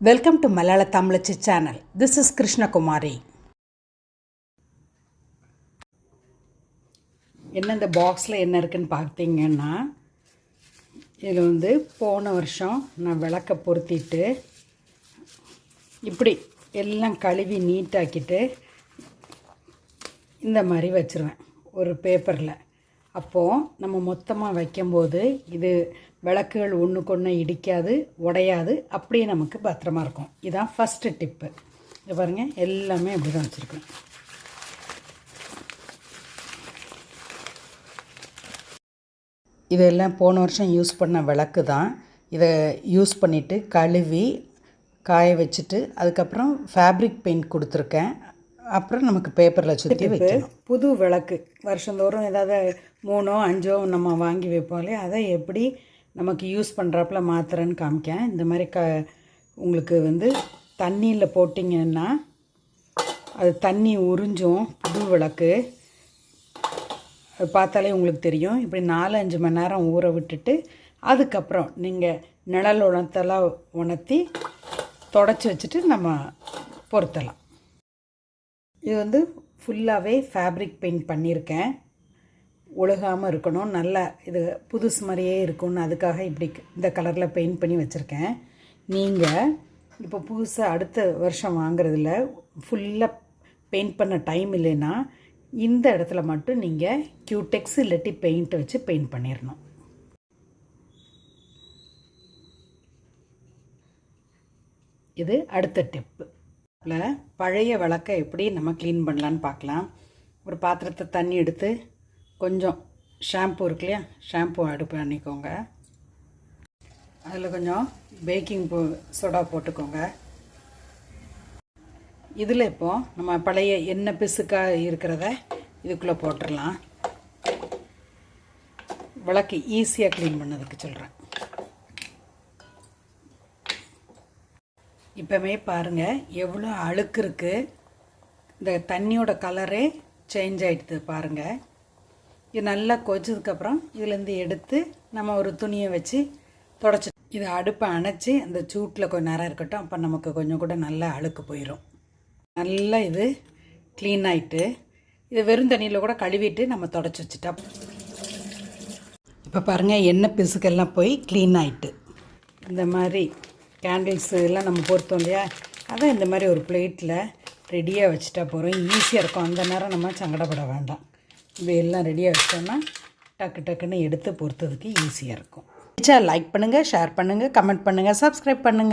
Welcome to Malayala Tamizhachi channel this is Krishnakumari என்ன இந்த பாக்ஸில் என்ன இருக்குன்னு பார்த்தீங்கன்னா இதில் வந்து போன வருஷம் நான் விளக்க பொருத்திட்டு இப்படி எல்லாம் கழுவி நீட்டாக்கிட்டு இந்த மாதிரி வச்சுருவேன். ஒரு பேப்பரில் அப்போது நம்ம மொத்தமாக வைக்கும்போது இது விளக்குகள் ஒன்றுக்கு ஒன்று இடிக்காது உடையாது. அப்படியே நமக்கு பத்திரமா இருக்கும். இதுதான் ஃபஸ்ட்டு டிப்பு இது பாருங்கள் எல்லாமே இப்படி தான் வச்சுருக்கேன் இதெல்லாம் போன வருஷம் யூஸ் பண்ண விளக்கு தான். இதை யூஸ் பண்ணிவிட்டு கழுவி காய வச்சுட்டு அதுக்கப்புறம் ஃபேப்ரிக் பெயிண்ட் கொடுத்துருக்கேன். அப்புறம் நமக்கு பேப்பரில் சுற்றி வைக்கணும். புது விளக்கு வருஷந்தோறும் ஏதாவது மூணோ அஞ்சோ நம்ம வாங்கி வைப்போம் இல்லையா அதை எப்படி நமக்கு யூஸ் பண்ணுறாப்புல மாத்திரன்னு காமிக்கேன் இந்த மாதிரி க உங்களுக்கு வந்து தண்ணியில் போட்டிங்கன்னா அது தண்ணி உறிஞ்சும் புது விளக்கு. அது பார்த்தாலே உங்களுக்கு தெரியும். இப்படி நாலு அஞ்சு மணி நேரம் ஊற விட்டுட்டு அதுக்கப்புறம் நீங்கள் நிழல் உணத்தெல்லாம் உணர்த்தி தொடச்சி வச்சுட்டு நம்ம பொருத்தலாம். இது வந்து ஃபுல்லாகவே ஃபேப்ரிக் பெயிண்ட் பண்ணியிருக்கேன். ஒழுகாமல் இருக்கணும். நல்லா இது புதுசு மாதிரியே இருக்கும்னு அதுக்காக இப்படி இந்த கலரில் பெயிண்ட் பண்ணி வச்சுருக்கேன். நீங்கள் இப்போ புதுசாக அடுத்த வருஷம் வாங்குறதுல ஃபுல்லாக பெயிண்ட் பண்ண டைம் இல்லைன்னா இந்த இடத்துல மட்டும் நீங்கள் கியூடெக்ஸ் இல்லாட்டி பெயிண்ட் வச்சு பெயிண்ட் பண்ணிடணும் இது அடுத்த டிப்பு இதில் பழைய விளக்கை எப்படி நம்ம க்ளீன் பண்ணலான்னு பார்க்கலாம். ஒரு பாத்திரத்தை தண்ணி எடுத்து கொஞ்சம் ஷாம்பு இருக்கு இல்லையா? ஷாம்பு அடுப்பு பண்ணிக்கோங்க அதில் கொஞ்சம் பேக்கிங் போ சோடா போட்டுக்கோங்க. இதில் இப்போது நம்ம பழைய எண்ணெய் பிசுக்காக இருக்கிறத இதுக்குள்ளே போட்டுடலாம். விளக்கு ஈஸியாக க்ளீன் பண்ணதுக்கு சொல்கிறேன் இப்போவே பாருங்கள் எவ்வளோ அழுக்கு இருக்குது இந்த தண்ணியோட கலரே சேஞ்ச் ஆகிடுது பாருங்கள் இது நல்லா கொச்சதுக்கப்புறம் இதுலேருந்து எடுத்து நம்ம ஒரு துணியை வச்சு தொடச்சி இதை அடுப்பை அணைச்சி அந்த சூட்டில் கொஞ்சம் நேரம் இருக்கட்டும் அப்போ நமக்கு கொஞ்சம் கூட நல்லா அழுக்கு போயிடும் நல்லா இது க்ளீன் ஆகிட்டு இது வெறும் தண்ணியில் கூட கழுவிட்டு நம்ம தொடச்சி வச்சுட்டா இப்போ பாருங்கள் எண்ணெய் பிசுக்கெல்லாம் போய் க்ளீன் ஆகிட்டு இந்த மாதிரி கேண்டில்ஸ் எல்லாம் நம்ம பொறுத்தோம் இல்லையா? அதான் இந்த மாதிரி ஒரு பிளேட்டில் ரெடியாக வச்சுட்டா போகிறோம் ஈஸியாக இருக்கும். அந்த நேரம் நம்ம சங்கடப்பட வேண்டாம். இது எல்லாம் ரெடியாக வச்சிட்டோம்னா டக்கு டக்குன்னு எடுத்து பொறுத்ததுக்கு ஈஸியாக இருக்கும். லைக் பண்ணுங்கள் ஷேர் பண்ணுங்கள் கமெண்ட் பண்ணுங்கள் சப்ஸ்கிரைப் பண்ணுங்கள்